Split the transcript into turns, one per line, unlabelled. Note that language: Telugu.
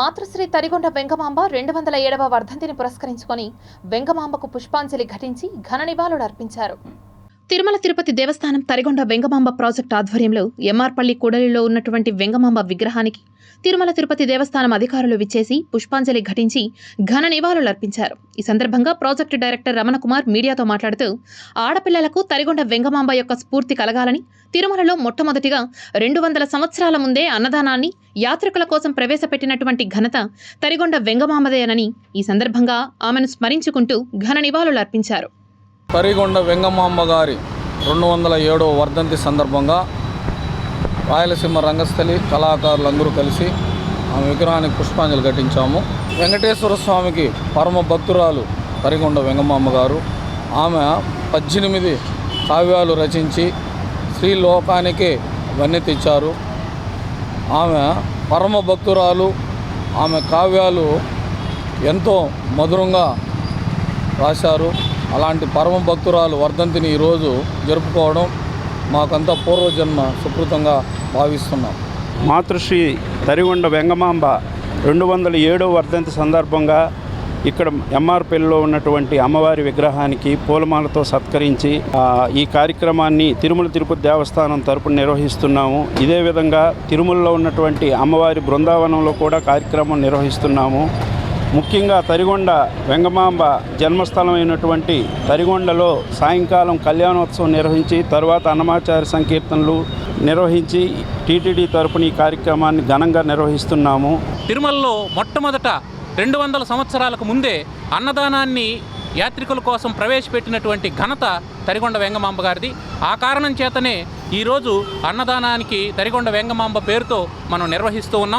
మాతృశ్రీ తరిగొండ వెంగమాంబ రెండు వందల ఏడవ వర్ధంతిని పురస్కరించుకొని వెంగమాంబకు పుష్పాంజలి ఘటించి ఘన నివాళులు అర్పించారు. తిరుమల తిరుపతి దేవస్థానం తరిగొండ వెంగమాంబ ప్రాజెక్టు ఆధ్వర్యంలో ఎంఆర్పల్లి కూడలిలో ఉన్నటువంటి వెంగమాంబ విగ్రహానికి తిరుమల తిరుపతి దేవస్థానం అధికారులు విచ్చేసి పుష్పాంజలి ఘటించి ఘన నివాళులర్పించారు. ఈ సందర్భంగా ప్రాజెక్టు డైరెక్టర్ రమణకుమార్ మీడియాతో మాట్లాడుతూ ఆడపిల్లలకు తరిగొండ వెంగమాంబ యొక్క స్ఫూర్తి కలగాలని తిరుమలలో మొట్టమొదటిగా రెండు వందల సంవత్సరాల ముందే అన్నదానాన్ని యాత్రికుల కోసం ప్రవేశపెట్టినటువంటి ఘనత తరిగొండ వెంగమాంబదేనని ఈ సందర్భంగా ఆమెను స్మరించుకుంటూ ఘన నివాళులు అర్పించారు
వెంగమాంబ గారి రెండు వందల ఏడవ వర్ధంతి సందర్భంగా రాయలసీమ రంగస్థలి కళాకారులందరూ కలిసి ఆమె విగ్రహానికి పుష్పాంజలి ఘటించాము. వెంకటేశ్వర స్వామికి పరమ భక్తురాలు కరిగొండ వెంగమ్మమ్మ గారు. ఆమె పద్దెనిమిది కావ్యాలు రచించి శ్రీలోకానికే వన్నె తెచ్చారు. ఆమె పరమ భక్తురాలు ఆమె కావ్యాలు ఎంతో మధురంగా రాశారు. అలాంటి పరమ భక్తురాలు వర్ధంతిని ఈరోజు జరుపుకోవడం మాకంతా పూర్వజన్మ సుకృతంగా భావిస్తున్నాం.
మాతృశ్రీ తరిగొండ వెంగమాంబ రెండు వందల ఏడో వర్ధంతి సందర్భంగా ఇక్కడ ఎంఆర్పల్లిలో ఉన్నటువంటి అమ్మవారి విగ్రహానికి పూలమాలతో సత్కరించి ఈ కార్యక్రమాన్ని తిరుమల తిరుపతి దేవస్థానం తరపున నిర్వహిస్తున్నాము. ఇదే విధంగా తిరుమలలో ఉన్నటువంటి అమ్మవారి బృందావనంలో కూడా కార్యక్రమం నిర్వహిస్తున్నాము. ముఖ్యంగా తరిగొండ వెంగమాంబ జన్మస్థలం అయినటువంటి తరిగొండలో సాయంకాలం కళ్యాణోత్సవం నిర్వహించి తర్వాత అన్నమాచార్య సంకీర్తనలు నిర్వహించి టీటీడీ తరపున ఈ కార్యక్రమాన్ని ఘనంగా నిర్వహిస్తున్నాము.
తిరుమలలో మొట్టమొదట రెండు వందల సంవత్సరాలకు ముందే అన్నదానాన్ని యాత్రికుల కోసం ప్రవేశపెట్టినటువంటి ఘనత తరిగొండ వెంగమాంబ గారిది. ఆ కారణం చేతనే ఈరోజు అన్నదానానికి తరిగొండ వెంగమాంబ పేరుతో మనం నిర్వహిస్తూ ఉన్నాం.